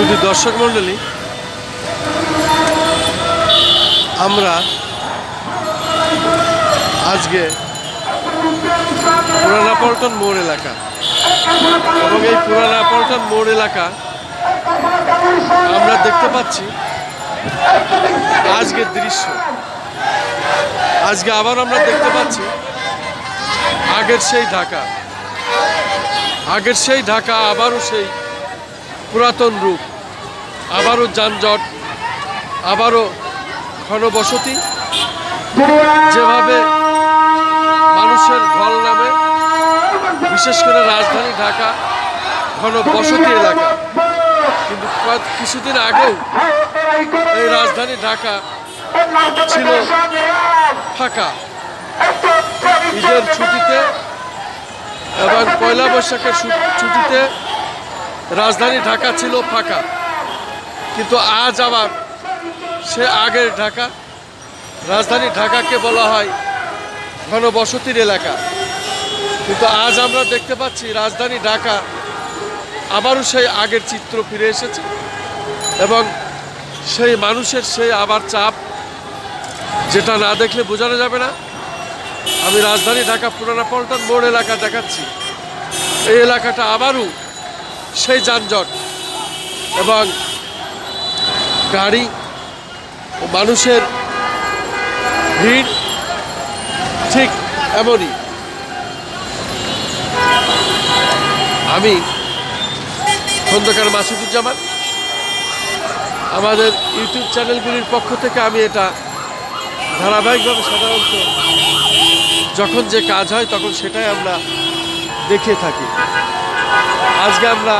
শুধু দর্শক মণ্ডলী, আমরা আজকে পুরানা পল্টন মোড় এলাকা এবং এই পুরানা পল্টন মোড় এলাকা আমরা দেখতে পাচ্ছি আজকের দৃশ্য। আজকে আবার আমরা দেখতে পাচ্ছি আগের সেই ঢাকা। আগের সেই ঢাকা আবারও সেই পুরাতন রূপ। আবারও যানজট, আবারও ঘনবসতি। যেভাবে মানুষের ঢল নামে, বিশেষ করে রাজধানী ঢাকা ঘন বসতি এলাকা। কিন্তু কিছুদিন আগেও এই রাজধানী ঢাকা ছিল ফাঁকা। ঈদের ছুটিতে এবং পয়লা বৈশাখের ছুটিতে রাজধানী ঢাকা ছিল ফাঁকা। কিন্তু আজ আবার সে আগের ঢাকা, রাজধানী ঢাকাকে বলা হয় ঘনবসতির এলাকা। কিন্তু আজ আমরা দেখতে পাচ্ছি রাজধানী ঢাকা আবারও সেই আগের চিত্র ফিরে এসেছে এবং সেই মানুষের সেই আবার চাপ যেটা না দেখলে বোঝানো যাবে না। আমি রাজধানী ঢাকা পুরানা পল্টন মোড় এলাকা দেখাচ্ছি। এই এলাকাটা আবারও সেই যানজট এবং গাড়ি ও মানুষের ভিড় ঠিক এমনই। আমি খন্দকার মাসুদুজ্জামান। আমাদের ইউটিউব চ্যানেলগুলির পক্ষ থেকে আমি এটা ধারাবাহিকভাবে সাধারণত যখন যে কাজ হয় তখন সেটাই আমরা দেখে থাকি। আজকে আমরা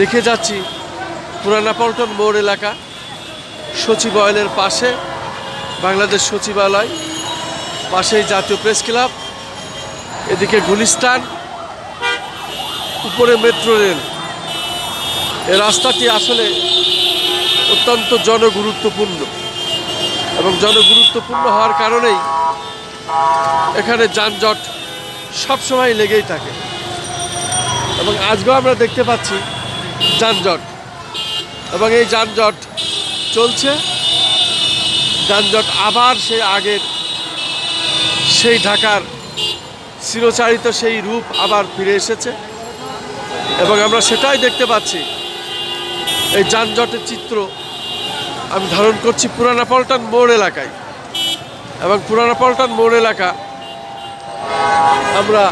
দেখে যাচ্ছি পুরানা পল্টন মোড় এলাকা সচিবালয়ের পাশে, বাংলাদেশ সচিবালয় পাশেই জাতীয় প্রেস ক্লাব, এদিকে গুলিস্তান, উপরে মেট্রো রেল। এ রাস্তাটি আসলে অত্যন্ত জনগুরুত্বপূর্ণ এবং জনগুরুত্বপূর্ণ হওয়ার কারণেই এখানে যানজট সবসময় লেগেই থাকে। এবং আজকেও আমরা দেখতে পাচ্ছি যানজট। এবং এই যানজট চলছে। যানজট আবার সেই আগের সেই ঢাকার চিরচারিত সেই রূপ আবার ফিরে এসেছে। এবং আমরা সেটাই দেখতে পাচ্ছি। এই যানজটের চিত্র আমি ধারণ করছি পুরানা পল্টন মোড় এলাকায়। এবং পুরানা পল্টন মোড় এলাকা আমরা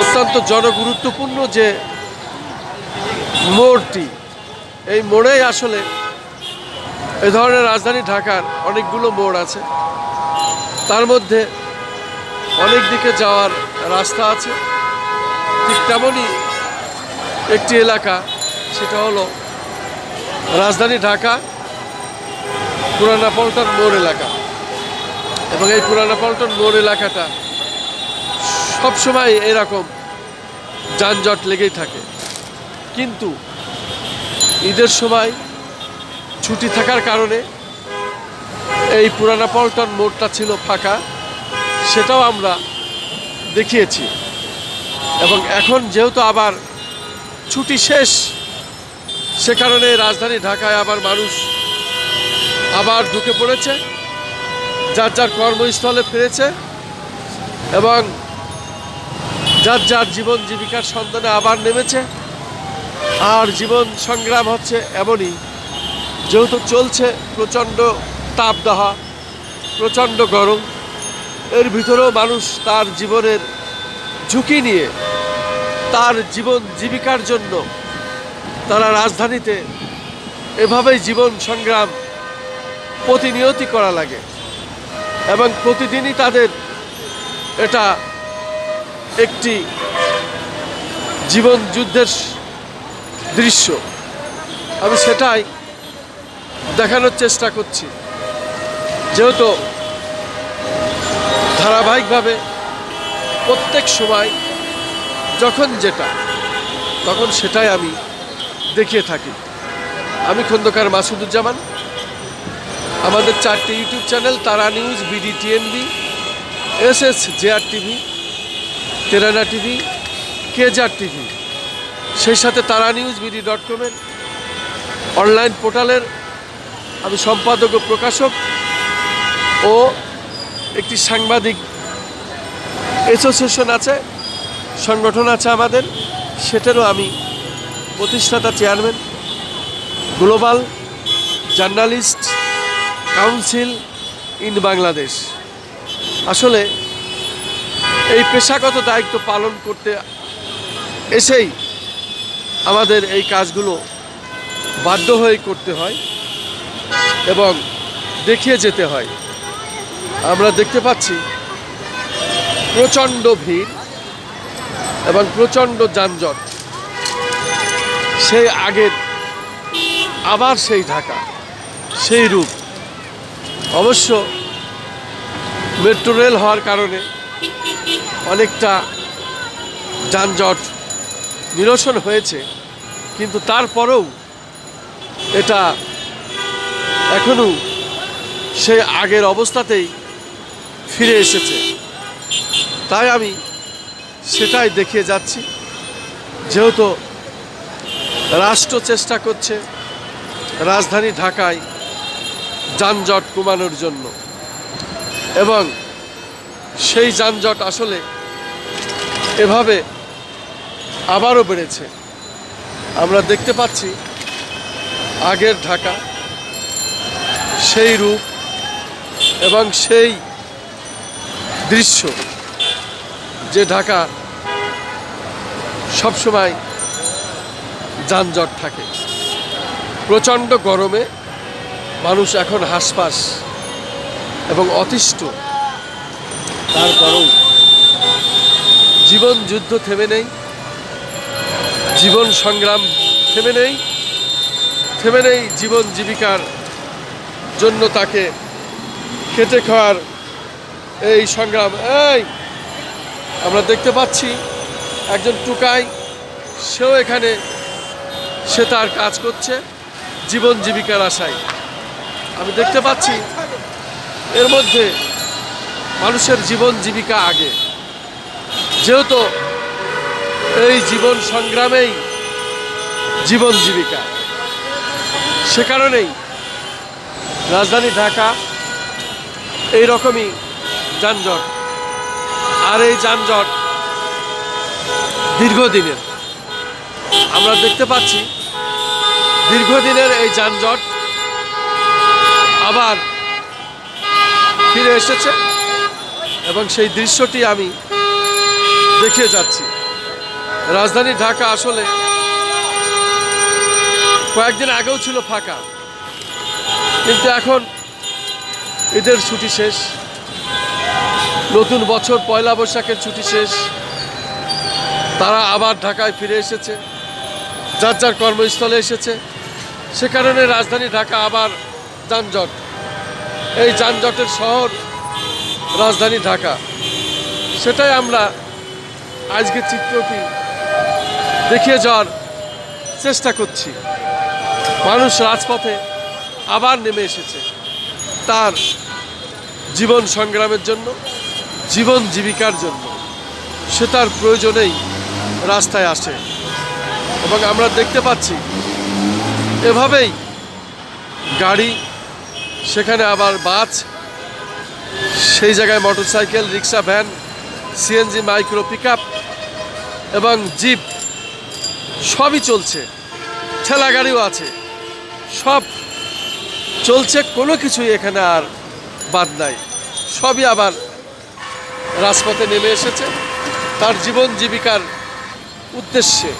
অত্যন্ত জনগুরুত্বপূর্ণ যে মোড়টি এই মোড়েই আসলে এই ধরনের রাজধানী ঢাকার অনেকগুলো মোড় আছে। তার মধ্যে অনেক দিকে যাওয়ার রাস্তা আছে। ঠিক তেমনই একটি এলাকা, সেটা হলো রাজধানী ঢাকা, পুরানা পল্টন মোড় এলাকা। এবং এই পুরানা পল্টন মোড় এলাকাটা সবসময় এরকম যানজট লেগেই থাকে। কিন্তু ঈদের সময় ছুটি থাকার কারণে এই পুরানা পল্টন মোড়টা ছিল ফাঁকা, সেটাও আমরা দেখিয়েছি। এবং এখন যেহেতু আবার ছুটি শেষ, সে কারণে রাজধানী ঢাকায় আবার মানুষ আবার ঢুকে পড়েছে, যার যার কর্মস্থলে ফিরেছে এবং যার যার জীবন জীবিকার সন্ধানে আবার নেমেছে। আর জীবন সংগ্রাম হচ্ছে এমনই। যেহেতু চলছে প্রচণ্ড তাপদাহ, প্রচণ্ড গরম, এর ভিতরেও মানুষ তার জীবনের ঝুঁকি নিয়ে, তার জীবন জীবিকার জন্য তারা রাজধানীতে এভাবেই জীবন সংগ্রাম প্রতিনিয়তি করা লাগে এবং প্রতিদিনই তাদের এটা একটি জীবন যুদ্ধের দৃশ্য। আমি সেটাই দেখানোর চেষ্টা করছি। যেহেতু ধারাবাহিকভাবে প্রত্যেক সময় যখন যেটা, তখন সেটাই আমি দেখিয়ে থাকি। আমি খন্দকার মাসুদুজ্জামান। আমাদের চারটি YouTube channel, Tara news, BD, TNB, S S JR TV, Terana TV কেজার TV. সেই সাথে তারা নিউজ বিডি ডট কমের অনলাইন পোর্টালের আমি সম্পাদক ও প্রকাশক ও একটি সাংবাদিক অ্যাসোসিয়েশন আছে, সংগঠন আছে আমাদের, সেটারও আমি প্রতিষ্ঠাতা chairman global journalist council in Bangladesh আসলে এই পেশাগত দায়িত্ব পালন করতে এসেই আমাদের এই কাজগুলো বাধ্য হয়ে করতে হয় এবং দেখিয়ে যেতে হয়। আমরা দেখতে পাচ্ছি প্রচণ্ড ভিড় এবং প্রচণ্ড যানজট। সেই আগের, আবার সেই ঢাকা, সেই রূপ। অবশ্য মেট্রো রেল হওয়ার কারণে অনেকটা যানজট নিরসন হয়েছে, কিন্তু তারপরেও এটা এখনও সেই আগের অবস্থাতেই ফিরে এসেছে। তাই আমি সেটাই দেখিয়ে যাচ্ছি। যেহেতু রাষ্ট্র চেষ্টা করছে রাজধানী ঢাকায় যানজট কমানোর জন্য। এবং সেই যানজট আসলে এভাবে আবারও বেড়েছে। আমরা দেখতে পাচ্ছি আগের ঢাকা, সেই রূপ এবং সেই দৃশ্য যে ঢাকা সবসময় যানজট থাকে। প্রচণ্ড গরমে মানুষ এখন হাসপাস এবং অতিষ্ঠ। তারপরেও জীবন যুদ্ধ থেমে নেই। জীবন সংগ্রাম থেমে নেই থেমে নেই জীবন জীবিকার জন্য তাকে খেটে খাওয়ার এই সংগ্রাম। এই, আমরা দেখতে পাচ্ছি একজন টুকাই, সেও এখানে, সে তার কাজ করছে জীবন জীবিকার আশায়। আমি দেখতে পাচ্ছি এর মধ্যে মানুষের জীবন জীবিকা আগে। যেহেতু এই জীবন সংগ্রামেই, জীবন জীবিকা। সে কারণেই রাজধানী ঢাকা এই রকমই যানজট। আর এই যানজট দীর্ঘদিনের। আমরা দেখতে পাচ্ছি দীর্ঘদিনের এই যানজট আবার ফিরে এসেছে এবং সেই দৃশ্যটি আমি দেখিয়ে যাচ্ছি। রাজধানী ঢাকা আসলে কয়েকদিন আগেও ছিল ফাঁকা। কিন্তু এখন ঈদের ছুটি শেষ। নতুন বছর পয়লা বৈশাখের ছুটি শেষ। তারা আবার ঢাকায় ফিরে এসেছে। যার যার কর্মস্থলে এসেছে। সে কারণে রাজধানী ঢাকা আবার যানজট। এই যানজটের শহর রাজধানী ঢাকা। সেটাই আমরা আজকে চিত্রটি দেখিয়ে যাওয়ার চেষ্টা করছি। মানুষ রাজপথে আবার নেমে এসেছে তার জীবন সংগ্রামের জন্য, জীবন জীবিকার জন্য। সে তার প্রয়োজনেই রাস্তায় আসে এবং আমরা দেখতে পাচ্ছি এভাবেই গাড়ি, সেখানে আবার বাস, সেই জায়গায় motorcycle, rickshaw, van, CNG, micro pick এবং জিপ সবই চলছে। ঠেলা গাড়িও আছে। সব চলছে, কোনো কিছুই এখানে আর বাদ নাই। সবই আবার রাজপথে নেমে এসেছে। তার জীবন জীবিকার উদ্দেশ্যে,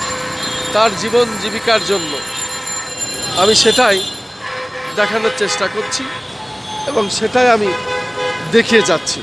তার জীবন জীবিকার জন্য। আমি সেটাই দেখানোর চেষ্টা করছি এবং সেটাই আমি দেখিয়ে যাচ্ছি।